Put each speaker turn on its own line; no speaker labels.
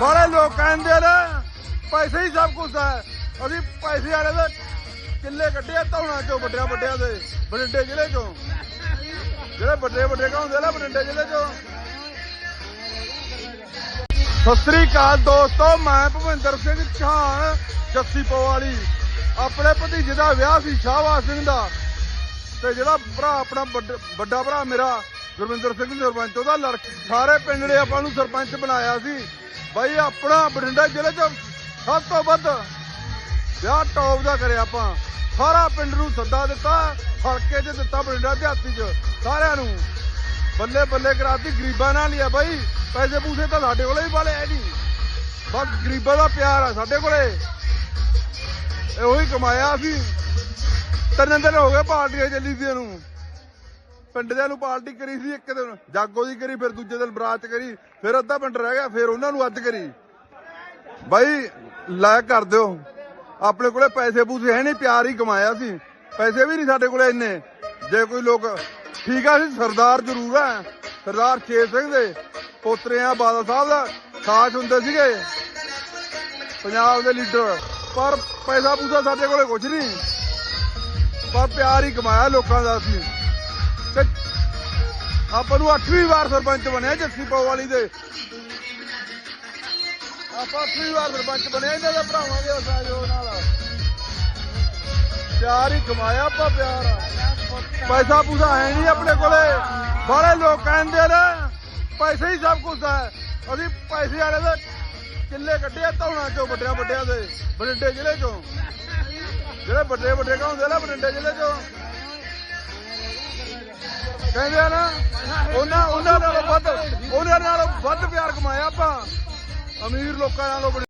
ਬੜੇ ਲੋਕ ਕਹਿੰਦੇ ਨੇ, ਪੈਸੇ ਹੀ ਸਭ ਕੁਝ ਹੈ। ਅਸੀਂ ਪੈਸੇ ਵਾਲੇ ਦੇ ਕਿੱਲੇ ਕੱਢੇ ਧੌਣਾ ਚੋਂ, ਵੱਡਿਆਂ ਵੱਡਿਆਂ ਦੇ, ਬਠਿੰਡੇ ਜ਼ਿਲ੍ਹੇ ਚੋਂ। ਜਿਹੜੇ ਵੱਡੇ ਵੱਡੇ ਹੁੰਦੇ ਨੇ ਬਠਿੰਡੇ ਜ਼ਿਲ੍ਹੇ ਚੋਂ। ਸਤਿ ਸ੍ਰੀ ਅਕਾਲ ਦੋਸਤੋ, ਮੈਂ ਭਵਿੰਦਰ ਸਿੰਘ ਚੌਹਾਨ, ਜੱਸੀ ਪਵਾਲੀ। ਆਪਣੇ ਭਤੀਜੇ ਦਾ ਵਿਆਹ ਸੀ ਸ਼ਾਹਬਾਜ਼ ਸਿੰਘ ਦਾ। ਤੇ ਜਿਹੜਾ ਭਰਾ, ਆਪਣਾ ਵੱਡਾ ਭਰਾ ਮੇਰਾ ਗੁਰਵਿੰਦਰ ਸਿੰਘ ਸਰਪੰਚ, ਉਹਦਾ ਲੜਕ ਸਾਰੇ ਪਿੰਡ ਨੇ ਆਪਾਂ ਨੂੰ ਸਰਪੰਚ ਬਣਾਇਆ ਸੀ। ਬਾਈ, ਆਪਣਾ ਬਠਿੰਡਾ ਜ਼ਿਲ੍ਹੇ 'ਚ ਸਭ ਤੋਂ ਵੱਧ ਵਿਆਹ ਟੌਪ ਦਾ ਕਰਿਆ ਆਪਾਂ। ਸਾਰਾ ਪਿੰਡ ਨੂੰ ਸੱਦਾ ਦਿੱਤਾ ਹਲਕੇ 'ਚ ਦਿੱਤਾ ਬਠਿੰਡਾ ਦਿਹਾਤੀ 'ਚ। ਸਾਰਿਆਂ ਨੂੰ ਬੱਲੇ ਬੱਲੇ ਕਰਾਤੀ, ਗਰੀਬਾਂ ਨਾਲ ਹੀ ਆ ਬਾਈ। ਪੈਸੇ ਪੂਸੇ ਤਾਂ ਸਾਡੇ ਕੋਲੇ ਵੀ ਵਾਲੇ ਹੈ ਨਹੀਂ। ਬਸ ਗਰੀਬਾਂ ਦਾ ਪਿਆਰ ਆ ਸਾਡੇ ਕੋਲੇ। ਇਹੋ ਹੀ ਕਮਾਇਆ ਸੀ ਤਿੰਨ ਦਿਨ ਹੋ ਗਏ ਪਾਰਟੀਆਂ ਚੱਲੀ ਸੀ ਇਹਨੂੰ। ਪਿੰਡ ਦਿਆਂ ਨੂੰ ਪਾਰਟੀ ਕਰੀ ਸੀ, ਇੱਕ ਦਿਨ ਜਾਗੋ ਦੀ ਕਰੀ, ਫਿਰ ਦੂਜੇ ਦਿਨ ਬਰਾਤ ਕਰੀ, ਫਿਰ ਅੱਧਾ ਪਿੰਡ ਰਹਿ ਗਿਆ, ਫਿਰ ਉਹਨਾਂ ਨੂੰ ਅੱਜ ਕਰੀ। ਬਾਈ ਲਾਇਕ ਕਰ ਦਿਓ। ਆਪਣੇ ਕੋਲੇ ਪੈਸੇ ਪੂਸੇ ਹੈ ਨਹੀਂ, ਪਿਆਰ ਹੀ ਕਮਾਇਆ ਸੀ। ਪੈਸੇ ਵੀ ਨਹੀਂ ਸਾਡੇ ਕੋਲੇ ਇੰਨੇ। ਜੇ ਕੋਈ ਲੋਕ, ਠੀਕ ਆ ਸੀ ਸਰਦਾਰ ਜ਼ਰੂਰ ਆ। ਸਰਦਾਰ ਛੇ ਸਿੰਘ ਦੇ ਪੋਤਰੇ ਆ, ਬਾਦਲ ਸਾਹਿਬ ਦਾ, ਖਾਸ ਹੁੰਦੇ ਸੀਗੇ। ਪੰਜਾਬ ਦੇ ਲੀਡਰ। ਪਰ ਪੈਸਾ ਪੂਸਾ ਸਾਡੇ ਕੋਲੇ ਕੁਝ ਨਹੀਂ। ਪਰ ਪਿਆਰ ਹੀ ਕਮਾਇਆ ਲੋਕਾਂ ਦਾ ਅਸੀਂ। ਤੇ ਆਪਾਂ ਨੂੰ 8ਵੀਂ ਵਾਰ ਸਰਪੰਚ ਬਣਿਆ ਜੱਸੀ ਪਵਾਲੀ ਦੇ। ਆਪਾਂ 8ਵੀਂ ਵਾਰ ਸਰਪੰਚ ਬਣਿਆ, ਇਹਨਾਂ ਦੇ ਭਰਾਵਾਂ ਦੇ ਸਹਿਯੋਗ ਨਾਲ। ਪਿਆਰ ਹੀ ਕਮਾਇਆ ਆਪਾਂ ਪਿਆਰ ਪੈਸਾ ਪੂਸਾ ਹੈ ਨਹੀਂ ਆਪਣੇ ਕੋਲੇ। ਬੜੇ ਲੋਕ ਕਹਿੰਦੇ ਨੇ, ਪੈਸੇ ਹੀ ਸਭ ਕੁਝ ਹੈ। ਅਸੀਂ ਪੈਸੇ ਵਾਲੇ ਦੇ ਕਿੱਲੇ ਕੱਢੇ ਆ, ਧੌਣਾ ਚੋਂ ਵੱਡਿਆਂ ਵੱਡਿਆਂ ਦੇ, ਬਠਿੰਡੇ ਜ਼ਿਲ੍ਹੇ ਚੋਂ। ਜਿਹੜੇ ਵੱਡੇ ਵੱਡੇ ਹੁੰਦੇ ਨੇ, ਬਠਿੰਡੇ ਜ਼ਿਲ੍ਹੇ ਚੋਂ। ਕਹਿੰਦੇ ਆ ਨਾ, ਉਹਨਾਂ ਉਹਨਾਂ ਨਾਲੋਂ ਵੱਧ ਉਹਨਾਂ ਨਾਲੋਂ ਵੱਧ ਪਿਆਰ ਕਮਾਇਆ ਆਪਾਂ। ਅਮੀਰ ਲੋਕਾਂ ਨਾਲੋਂ